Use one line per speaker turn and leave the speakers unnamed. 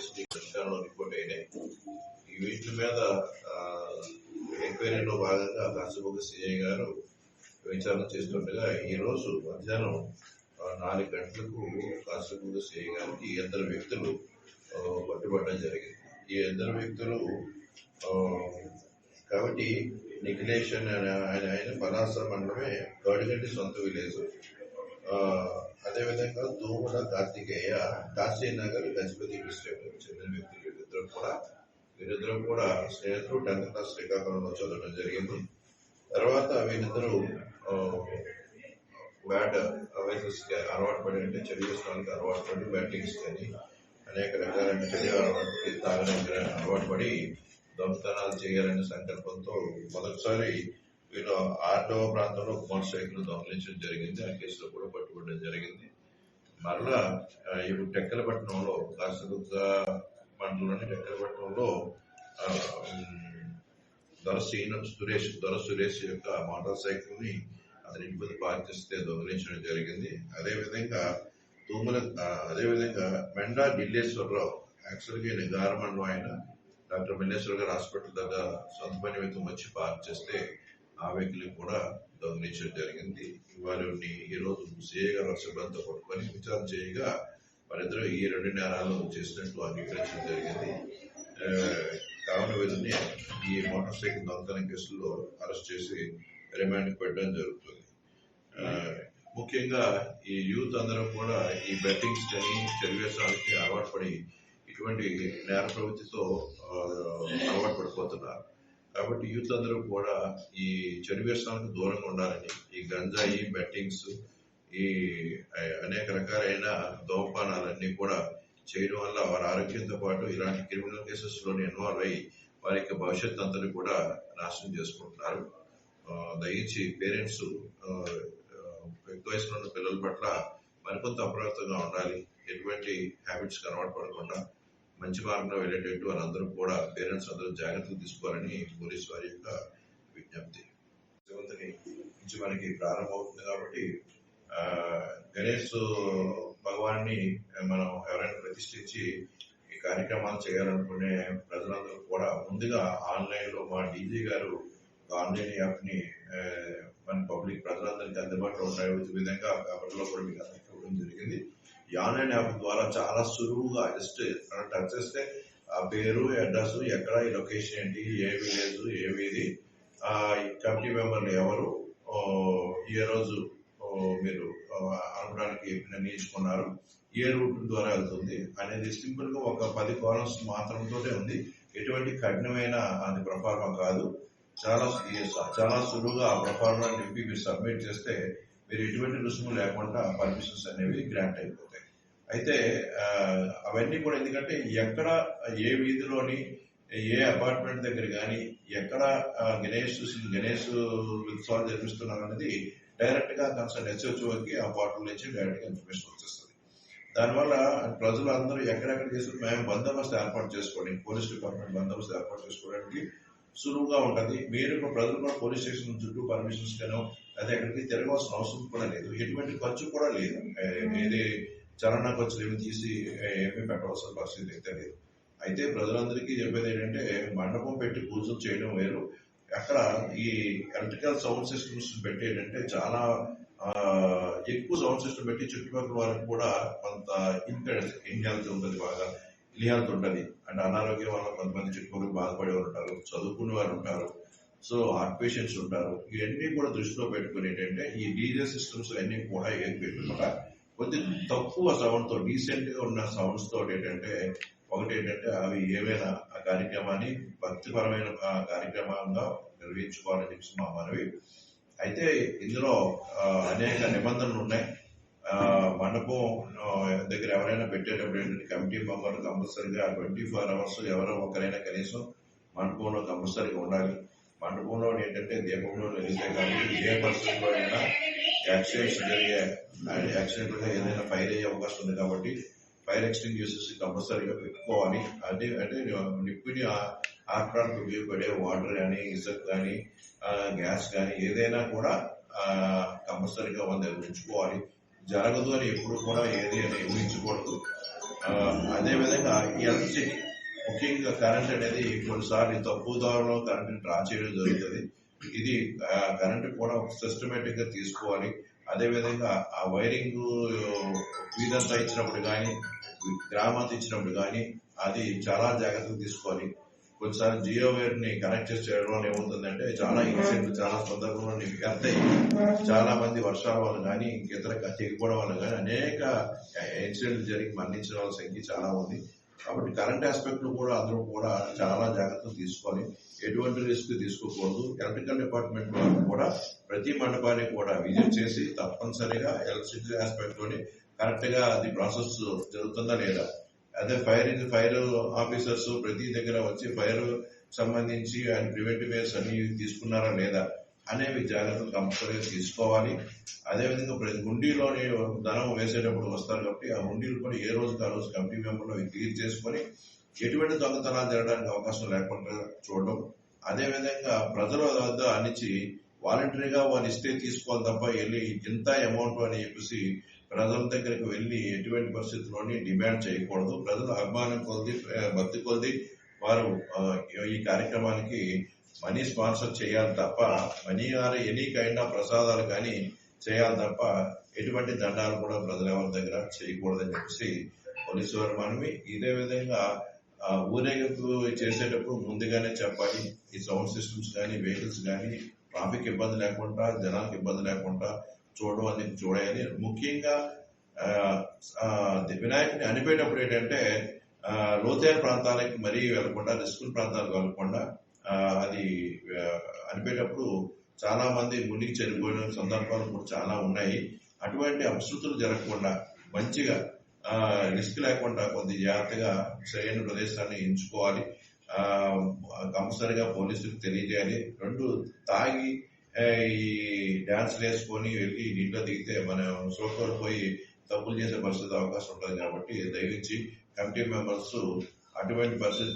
కేసులు తెలంగాణలో రిపోర్ట్ అయినాయి ఈ వీటి మీద ఎంక్వైరీలో భాగంగా కాశీబొగ్గ సిఐ గారు విచారణ చేస్తుండగా ఈ రోజు మధ్యాహ్నం నాలుగు గంటలకు కాశీబొగ్గ సిఐ గారికి ఇద్దరు వ్యక్తులు పట్టుబడడం జరిగింది. ఈ ఇద్దరు వ్యక్తులు కాబట్టి నిఖిలేష్ అనే ఆయన ఆయన పలాస మండలమే గడిగంటి సొంత విలేజ్. అదేవిధంగా తూముల కార్తికేయ కాశీనగర్ గజపతి డిస్ట్రిక్ట్ చెందిన వ్యక్తులు వీరిద్దరు కూడా వీరిద్దరు కూడా స్నేహితులు టెన్త్ క్లాస్ శ్రీకాకుళంలో చదవడం జరిగింది. తర్వాత వీరిద్దరూ బ్యాట్ వైసెస్ అలవాటు పడి అంటే చెడు అలవాటు పడి బ్యాటింగ్స్ కానీ అనేక రకాలైన చెడు అలవాటు తాగడానికి అలవాటు పడి దొంగతనాలు చేయాలనే సంకల్పంతో మొదటిసారి వీళ్ళు ఆర్డవ ప్రాంతంలో కుమార్ సైకిల్ దొంగలించడం జరిగింది. ఆ కేసులో కూడా పట్టుకోవడం జరిగింది. మరలా ఇప్పుడు టెక్కలపట్నంలో కాసదుర్గ మండలంలోని టెక్కలపట్నంలో దొర శ్రీను సురేష్ దొర సురేష్ యొక్క మోటార్ సైకిల్ని అతని ఇంటి ముందు పార్క్ చేస్తే దొంగలించడం జరిగింది. అదేవిధంగా తూముల అదేవిధంగా మెండా ఢిల్లేశ్వరరావు యాక్చువల్గా ఈయన గారమండలం ఆయన డాక్టర్ మల్లేశ్వర గారు హాస్పిటల్ దగ్గర సొంత పని వచ్చి పార్క్ చేస్తే ఆ వెహికల్ కూడా దొంగిలించడం జరిగింది. వారిని ఈ రోజు సిఐ గారు పట్టుకొని విచారణ చేయగా వారిద్దరూ ఈ రెండు నేరాలు చేసినట్టు అంగీకరించడం జరిగింది. కావున వీరిని ఈ మోటార్ సైకిల్ దొంగతనం కేసులో అరెస్ట్ చేసి రిమాండ్ పెట్టడం జరుగుతుంది. ముఖ్యంగా ఈ యూత్ అందరూ కూడా ఈ బెట్టింగ్స్ కానీ చెరివేశాలకి అలవాటు పడి ఇటువంటి నేర ప్రవృత్తితో అలవాటు పడిపోతున్నారు. కాబట్టి యూత్ అందరూ కూడా ఈ చెడు వ్యసనాలకు దూరంగా ఉండాలని ఈ గంజాయి బెట్టింగ్స్ ఈ అనేక రకాలైన దోపానాలన్నీ కూడా చేయడం వల్ల వారి ఆరోగ్యంతో పాటు ఇలాంటి క్రిమినల్ కేసెస్లోని ఇన్వాల్వ్ అయ్యి వారి యొక్క భవిష్యత్ అంతా కూడా నాశనం చేసుకుంటున్నారు. దయచేసి పేరెంట్స్ ఎక్కువ వయసులో ఉన్న పిల్లల పట్ల మరికొంత అప్రమత్తంగా ఉండాలి. ఎటువంటి హ్యాబిట్స్ అలవాటు పడకుండా మంచి మార్గంలో వెళ్ళేటట్టు వాళ్ళందరూ కూడా పేరెంట్స్ అందరూ జాగ్రత్తలు తీసుకోవాలని పోలీస్ వారి యొక్క విజ్ఞప్తి. సెవెంత్ని నుంచి మనకి ప్రారంభమవుతుంది కాబట్టి ఆ, గణేష్ భగవాన్ని మనం ఎవరైనా ప్రతిష్ఠించి ఈ కార్యక్రమాలు చేయాలనుకునే ప్రజలందరూ కూడా ముందుగా ఆన్లైన్లో మా డీజీ గారు ఆన్లైన్ యాప్ని మన పబ్లిక్ ప్రజలందరికీ అందుబాటులో ఉంటాయి. విధంగా పేపర్లో కూడా మీకు అందరికీ ఇవ్వడం జరిగింది. ఈ ఆన్లైన్ యాప్ ద్వారా చాలా సులువుగా జస్ట్ మనం టచ్ చేస్తే ఆ పేరు అడ్రస్ ఎక్కడ ఈ లొకేషన్ ఏంటి ఏ విలేజ్ ఏమిది వీధి ఆ కమిటీ మెంబర్లు ఎవరు ఏ రోజు మీరు అనుకోవడానికి నిర్ణయించుకున్నారు ఏ రూట్ ద్వారా వెళ్తుంది అనేది సింపుల్గా ఒక పది కాలమ్స్ మాత్రంతోనే ఉంది. ఎటువంటి కఠినమైన అది ప్రఫార్మా కాదు. చాలా చాలా సులువుగా ఆ ప్రఫార్మా నింపి మీరు సబ్మిట్ చేస్తే మీరు ఎటువంటి రుసుము లేకుండా పర్మిషన్స్ అనేవి గ్రాంట్ అయిపోతాయి. అయితే అవన్నీ కూడా ఎందుకంటే ఎక్కడ ఏ వీధిలోని ఏ అపార్ట్మెంట్ దగ్గర కానీ ఎక్కడ గణేష్ గణేష్ గణేష్ ఉత్సవాలు జరిపిస్తున్నారు అనేది డైరెక్ట్గా కన్సర్న్ హెచ్ఓకి ఆ పోర్టల్ నుంచి డైరెక్ట్గా ఇన్ఫర్మేషన్ వచ్చేస్తుంది. దానివల్ల ప్రజలు అందరూ ఎక్కడెక్కడ చేసిన మేము బందోబస్తు ఏర్పాటు చేసుకోండి పోలీస్ డిపార్ట్మెంట్ బందోబస్తు ఏర్పాటు చేసుకోవడానికి సులువుగా ఉంటుంది. మీరు ప్రజలు కూడా పోలీస్ స్టేషన్ చుట్టూ పర్మిషన్స్ గానో అదే ఎక్కడికి తిరగవలసిన అవసరం కూడా లేదు. ఎటువంటి ఖర్చు కూడా లేదు. ఏది చలన ఖర్చులు ఏమి తీసి ఏమీ పెట్టవలసిన పరిస్థితి అయితే లేదు. అయితే ప్రజలందరికీ చెప్పేది ఏంటంటే మండపం పెట్టి పూజలు చేయడం వేరు. అక్కడ ఈ ఎలక్ట్రికల్ సౌండ్ సిస్టమ్స్ పెట్టి ఏంటంటే చాలా ఎక్కువ సౌండ్ సిస్టమ్ పెట్టి చుట్టుపక్కల వాళ్ళకి కూడా కొంత ఇన్హెల్త్ ఇన్హెల్త్ ఉంటుంది బాగా ఇన్హెల్త్ ఉంటుంది. అంటే అనారోగ్యం వల్ల కొంతమంది చుట్టుపక్కల బాధపడే ఉంటారు చదువుకునే వారు ఉంటారు సో హార్ట్ పేషెంట్స్ ఉంటారు. ఇవన్నీ కూడా దృష్టిలో పెట్టుకుని ఏంటంటే ఈ డీజే సిస్టమ్స్ అన్ని కూడా ఏం పెట్టకుండా కొద్ది తక్కువ సౌండ్తో గా ఉన్న సౌండ్స్ ఏంటంటే ఒకటి ఏంటంటే అవి ఏవైనా ఆ కార్యక్రమాన్ని భక్తిపరమైన కార్యక్రమంగా నిర్వహించుకోవాలని చెప్పి మా మనవి. అయితే ఇందులో అనేక నిబంధనలు ఉన్నాయి. మండపం దగ్గర ఎవరైనా పెట్టేటప్పుడు ఏంటంటే కమిటీ మెంబర్ కంపల్సరీగా ట్వంటీ ఫోర్ అవర్స్ ఎవరో ఒకరైనా కనీసం మండపంలో కంపల్సరీగా ఉండాలి. మండపంలో ఏంటంటే దీపంలో నిలిచే కానీ ఏ పరిస్థితిలో అయినా యాక్సిడెంట్స్ జరిగే యాక్సిడెంట్గా ఏదైనా ఫైర్ అయ్యే అవకాశం ఉంది కాబట్టి ఫైర్ ఎక్స్టింగ్యూషర్స్ కంపల్సరీగా పెట్టుకోవాలి. అదే అంటే నిప్పుని ఆ- ఉపయోగపడే వాటర్ కానీ ఇసుక కానీ గ్యాస్ కానీ ఏదైనా కూడా కంపల్సరీగా వంద ఉంచుకోవాలి. జరగదు అని ఎప్పుడు కూడా ఏది అని ఊహించకూడదు. అదేవిధంగా ఈ ఎలక్ట్రిసిటీ ముఖ్యంగా కరెంట్ అనేది కొన్నిసార్లు తక్కువ ధరలో కరెంట్ డ్రా చేయడం జరుగుతుంది. ఇది కరెంట్ కూడా సిస్టమేటిక్గా తీసుకోవాలి. అదేవిధంగా ఆ వైరింగ్ వీధంతా ఇచ్చినప్పుడు కానీ గ్రామంతా ఇచ్చినప్పుడు కానీ అది చాలా జాగ్రత్తలు తీసుకోవాలి. కొన్నిసార్లు జియో వైర్ని కనెక్ట్ చేసి చేయడం వల్ల ఏమవుతుందంటే చాలా ఇన్సిడెంట్ చాలా సందర్భంలో ఎర్త్ చాలా మంది వర్షాల వల్ల కానీ ఇతర తెగిపోవడం వల్ల కానీ అనేక ఇన్సిడెంట్లు జరిగి మరణించిన వాళ్ళ సంఖ్య చాలా ఉంది. కాబట్టి కరెంట్ ఆస్పెక్ట్లో కూడా అందరూ కూడా చాలా జాగ్రత్తలు తీసుకోవాలి. ఎటువంటి రిస్క్ తీసుకోకూడదు. ఎలక్ట్రికల్ డిపార్ట్మెంట్ వాళ్ళు కూడా ప్రతి మండపాన్ని కూడా విజిట్ చేసి తప్పనిసరిగా ఎలక్ట్రిసిటీ ఆస్పెక్ట్లోని కరెక్ట్గా అది ప్రాసెస్ జరుగుతుందా లేదా? అదే ఫైర్ ఫైర్ ఆఫీసర్స్ ప్రతి దగ్గర వచ్చి ఫైర్ సంబంధించి అండ్ ప్రివెంటివ్ వేస్ అన్ని తీసుకున్నారా లేదా? అనేవి జాగ్రత్తలు కంపల్సరీగా తీసుకోవాలి. అదేవిధంగా ప్రతి హుండీలోని ధనం వేసేటప్పుడు వస్తారు కాబట్టి ఆ హుండీలు కూడా ఏ రోజుకి ఆ రోజు కమిటీ మెంబర్లో క్లియర్ చేసుకొని ఎటువంటి దొంగతనాలు జరగడానికి అవకాశం లేకుండా చూడడం. అదేవిధంగా ప్రజల వద్ద అనిచి వాలంటరీగా వాళ్ళు ఇస్తే తీసుకోవాలి తప్ప వెళ్ళి ఇంత అమౌంట్ అని చెప్పేసి ప్రజల దగ్గరికి వెళ్ళి ఎటువంటి పరిస్థితుల్లోని డిమాండ్ చేయకూడదు. ప్రజల అభిమానం కొద్ది భక్తి కొద్ది వారు ఈ కార్యక్రమానికి మనీ స్పాన్సర్ చేయాలి తప్ప money or any kind of ప్రసాదాలు కానీ చేయాలి తప్ప ఎటువంటి దండాలు కూడా ప్రజలెవరి దగ్గర చేయకూడదని చెప్పేసి పోలీసు వారు మనవి. ఇదే విధంగా ఊరేగింపు చేసేటప్పుడు ముందుగానే చెప్పాలి. ఈ సౌండ్ సిస్టమ్స్ కానీ వెహికల్స్ కానీ ట్రాఫిక్ ఇబ్బంది లేకుండా జనాలకు ఇబ్బంది లేకుండా చూడడం అనేది చూడాలి ముఖ్యంగా వినాయకుని అనిపేటప్పుడు ఏంటంటే లోతైన ప్రాంతాలకి మరీ వెళ్ళకుండా రిస్క్ ప్రాంతాలకు వెళ్ళకుండా అది అనిపేటప్పుడు చాలా మంది మునిగి చనిపోయిన సందర్భాలు కూడా చాలా ఉన్నాయి. అటువంటి అపశృతులు జరగకుండా మంచిగా రిస్క్ లేకుండా కొద్ది జాగ్రత్తగా సరైన ప్రదేశాన్ని ఎంచుకోవాలి. కంపల్సరిగా పోలీసులకు తెలియజేయాలి. రెండు తాగి ఈ డ్యాన్స్ వేసుకొని వెళ్ళి నీటిలో దిగితే మనం సోకలు పోయి తప్పులు చేసే పరిస్థితి అవకాశం ఉంటుంది కాబట్టి దయవించి కమిటీ మెంబర్స్ అటువంటి పరిస్థితి